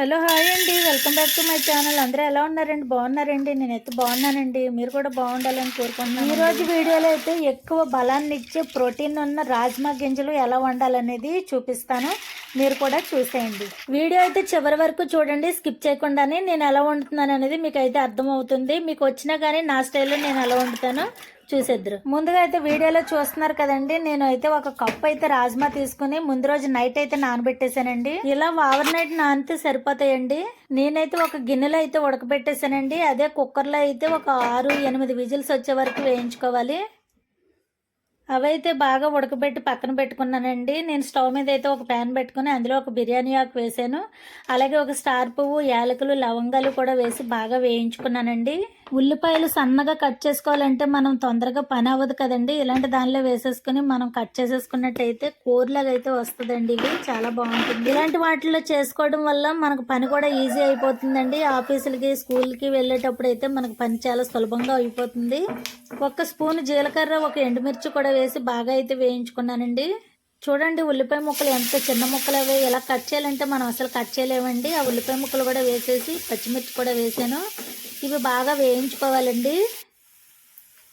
Hello hi అండి. Welcome back to my channel. అందరూ ఎలా ఉన్నారండి? బాగున్నారండి? నేనైతే బాగున్నానండి. మీరు కూడా బాగుండాలని కోరుకుంటున్నాను ఈరోజు రోజు వీడియోలో అయితే ఎక్కువ బలాన్ని ఇచ్చే ప్రోటీన్ ఉన్న రాజ్మా గింజలు ఎలా వండాలనేది చూపిస్తాను. మీరు కూడా చూసేయండి. వీడియో అయితే చివరి వరకు చూడండి. స్కిప్ చేయకుండానే నేను ఎలా వండుతున్నాను అనేది మీకు అయితే అర్థమవుతుంది. మీకు వచ్చినా కానీ నా స్టైల్లో నేను ఎలా వండుతానో చూసేద్దరు. ముందుగా అయితే వీడియోలో చూస్తున్నారు కదండి. నేను అయితే ఒక కప్ అయితే రాజ్మా తీసుకుని ముందు రోజు నైట్ అయితే నానబెట్టేశానండి. ఇలా ఓవర్ నైట్ నానితే సరిపోతాయండి. నేనైతే ఒక గిన్నెలో అయితే ఉడకబెట్టేశానండి. అదే కుక్కర్లో అయితే ఒక ఆరు ఎనిమిది విజిల్స్ వచ్చే వరకు వేయించుకోవాలి. అవైతే బాగా ఉడకబెట్టి పక్కన పెట్టుకున్నానండి. నేను స్టవ్ మీద అయితే ఒక ప్యాన్ పెట్టుకుని అందులో ఒక బిర్యానీ ఆకు వేసాను. అలాగే ఒక స్టార్ పువ్వు యాలకులు లవంగాలు కూడా వేసి బాగా వేయించుకున్నానండి. ఉల్లిపాయలు సన్నగా కట్ చేసుకోవాలంటే మనం తొందరగా పని అవ్వదు కదండి. ఇలాంటి దానిలో వేసేసుకుని మనం కట్ చేసేసుకున్నట్టయితే కూరలాగా అయితే వస్తుందండి ఇవి. చాలా బాగుంటుంది. ఇలాంటి వాటిలో చేసుకోవడం వల్ల మనకు పని కూడా ఈజీ అయిపోతుందండి. ఆఫీసులకి స్కూల్కి వెళ్ళేటప్పుడు అయితే మనకు పని చాలా సులభంగా అయిపోతుంది. ఒక స్పూన్ జీలకర్ర ఒక ఎండుమిర్చి కూడా వేసి బాగా అయితే వేయించుకున్నానండి. చూడండి ఉల్లిపాయ ముక్కలు ఎంత చిన్న ముక్కలు అవి ఎలా కట్ చేయాలంటే మనం అసలు కట్ చేయలేమండి. ఆ ఉల్లిపాయ ముక్కలు కూడా వేసేసి పచ్చిమిర్చి కూడా వేసాను. ఇవి బాగా వేయించుకోవాలండి.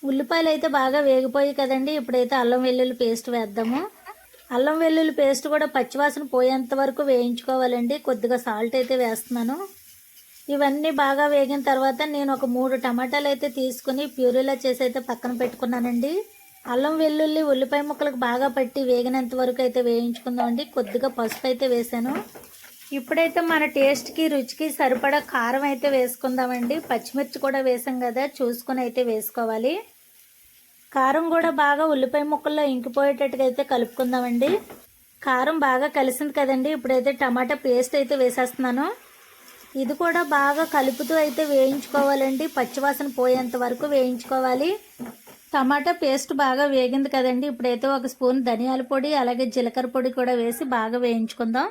ఉల్లిపాయలు అయితే బాగా వేగిపోయి కదండి. ఇప్పుడైతే అల్లం వెల్లుల్లి పేస్ట్ వేద్దాము. అల్లం వెల్లుల్లి పేస్ట్ కూడా పచ్చివాసన పోయేంత వరకు వేయించుకోవాలండి. కొద్దిగా సాల్ట్ అయితే వేస్తున్నాను. ఇవన్నీ బాగా వేగిన తర్వాత నేను ఒక మూడు టమాటాలు అయితే తీసుకుని ప్యూరీలా చేసి అయితే పక్కన పెట్టుకున్నానండి. అల్లం వెల్లుల్లి ఉల్లిపాయ ముక్కలకు బాగా పట్టి వేగినంత వరకు అయితే వేయించుకుందామండి కొద్దిగా పసుపు అయితే వేసాను. ఇప్పుడైతే మన టేస్ట్కి రుచికి సరిపడా కారం అయితే వేసుకుందామండి పచ్చిమిర్చి కూడా వేసాం కదా చూసుకొని అయితే వేసుకోవాలి. కారం కూడా బాగా ఉల్లిపాయ ముక్కల్లో ఇంకిపోయేటట్టుగా అయితే కలుపుకుందామండి కారం బాగా కలిసింది కదండి. ఇప్పుడైతే టమాటా పేస్ట్ అయితే వేసేస్తున్నాను. ఇది కూడా బాగా కలుపుతూ అయితే వేయించుకోవాలండి. పచ్చివాసన పోయేంత వరకు వేయించుకోవాలి. టమాటా పేస్ట్ బాగా వేగింది కదండి. ఇప్పుడైతే ఒక స్పూన్ ధనియాల పొడి అలాగే జీలకర్ర పొడి కూడా వేసి బాగా వేయించుకుందాం.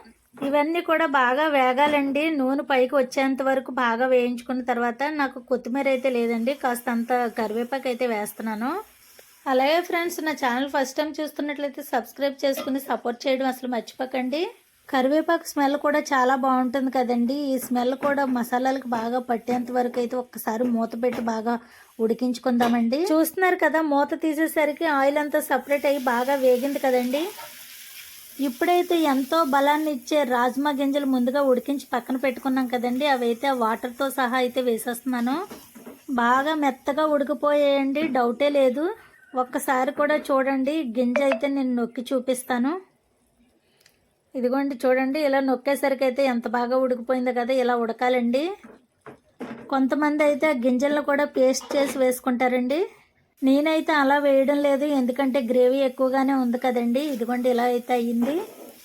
ఇవన్నీ కూడా బాగా వేగాలండి. నూనె పైకి వచ్చేంత వరకు బాగా వేయించుకున్న తర్వాత నాకు కొత్తిమీర అయితే లేదండి. కాస్త అంత కరివేపాకు అయితే వేస్తున్నాను. అలాగే ఫ్రెండ్స్ నా ఛానల్ ఫస్ట్ టైం చూస్తున్నట్లయితే సబ్స్క్రైబ్ చేసుకుని సపోర్ట్ చేయడం అసలు మర్చిపోకండి. కరివేపాకు స్మెల్ కూడా చాలా బాగుంటుంది కదండి. ఈ స్మెల్ కూడా మసాలాలకు బాగా పట్టేంత వరకు అయితే ఒక్కసారి మూత పెట్టి బాగా ఉడికించుకుందామండి. చూస్తున్నారు కదా మూత తీసేసరికి ఆయిల్ అంతా సపరేట్ అయ్యి బాగా వేగింది కదండి. ఇప్పుడైతే ఎంతో బలాన్ని ఇచ్చే రాజ్మా గింజలు ముందుగా ఉడికించి పక్కన పెట్టుకున్నాం కదండి. అవైతే వాటర్తో సహా అయితే వేసేస్తున్నాను. బాగా మెత్తగా ఉడికిపోయాయండి. డౌటే లేదు. ఒక్కసారి కూడా చూడండి. గింజ అయితే నేను నొక్కి చూపిస్తాను. ఇదిగోండి చూడండి ఇలా నొక్కేసరికి అయితే ఎంత బాగా ఉడికిపోయిందో కదా ఇలా ఉడకాలండి. కొంతమంది అయితే ఆ గింజలను కూడా పేస్ట్ చేసి వేసుకుంటారండి. నేనైతే అలా వేయడం లేదు ఎందుకంటే గ్రేవీ ఎక్కువగానే ఉంది కదండి. ఇదిగోండి ఇలా అయితే అయ్యింది.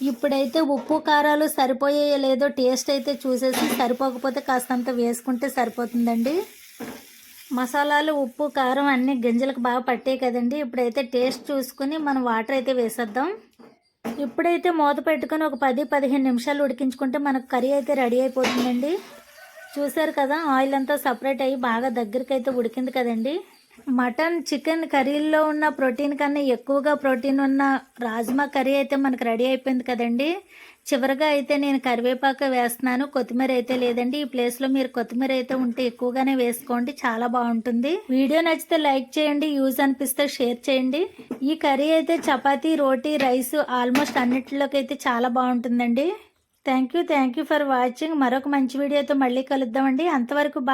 ఇప్పుడైతే ఉప్పు కారాలు సరిపోయాయో లేదో టేస్ట్ అయితే చూసేసి సరిపోకపోతే కాస్తంత వేసుకుంటే సరిపోతుందండి. మసాలాలు ఉప్పు కారం అన్నీ గింజలకు బాగా పట్టాయి కదండి. ఇప్పుడైతే టేస్ట్ చూసుకుని మనం వాటర్ అయితే వేసేద్దాం. ఇప్పుడైతే మూత పెట్టుకొని ఒక పది పదిహేను నిమిషాలు ఉడికించుకుంటే మనకు కర్రీ అయితే రెడీ అయిపోతుందండి. చూసారు కదా ఆయిల్ అంతా సపరేట్ అయ్యి బాగా దగ్గరికి అయితే ఉడికింది కదండి. మటన్ చికెన్ కర్రీల్లో ఉన్న ప్రోటీన్ కన్నా ఎక్కువగా ప్రోటీన్ ఉన్న రాజ్మా కర్రీ అయితే మనకు రెడీ అయిపోయింది కదండి. చివరిగా అయితే నేను కరివేపాకు వేస్తున్నాను. కొత్తిమీర అయితే లేదండి. ఈ ప్లేస్లో మీరు కొత్తిమీర అయితే ఉంటే ఎక్కువగానే వేసుకోండి. చాలా బాగుంటుంది. వీడియో నచ్చితే లైక్ చేయండి యూజ్ అనిపిస్తే షేర్ చేయండి. ఈ కర్రీ అయితే చపాతీ రోటీ రైస్ ఆల్మోస్ట్ అన్నిటిలోకి అయితే చాలా బాగుంటుందండి. Thank you thank you for watching మరొక మంచి వీడియోతో మళ్ళీ కలుద్దామండి. అంతవరకు బాయ్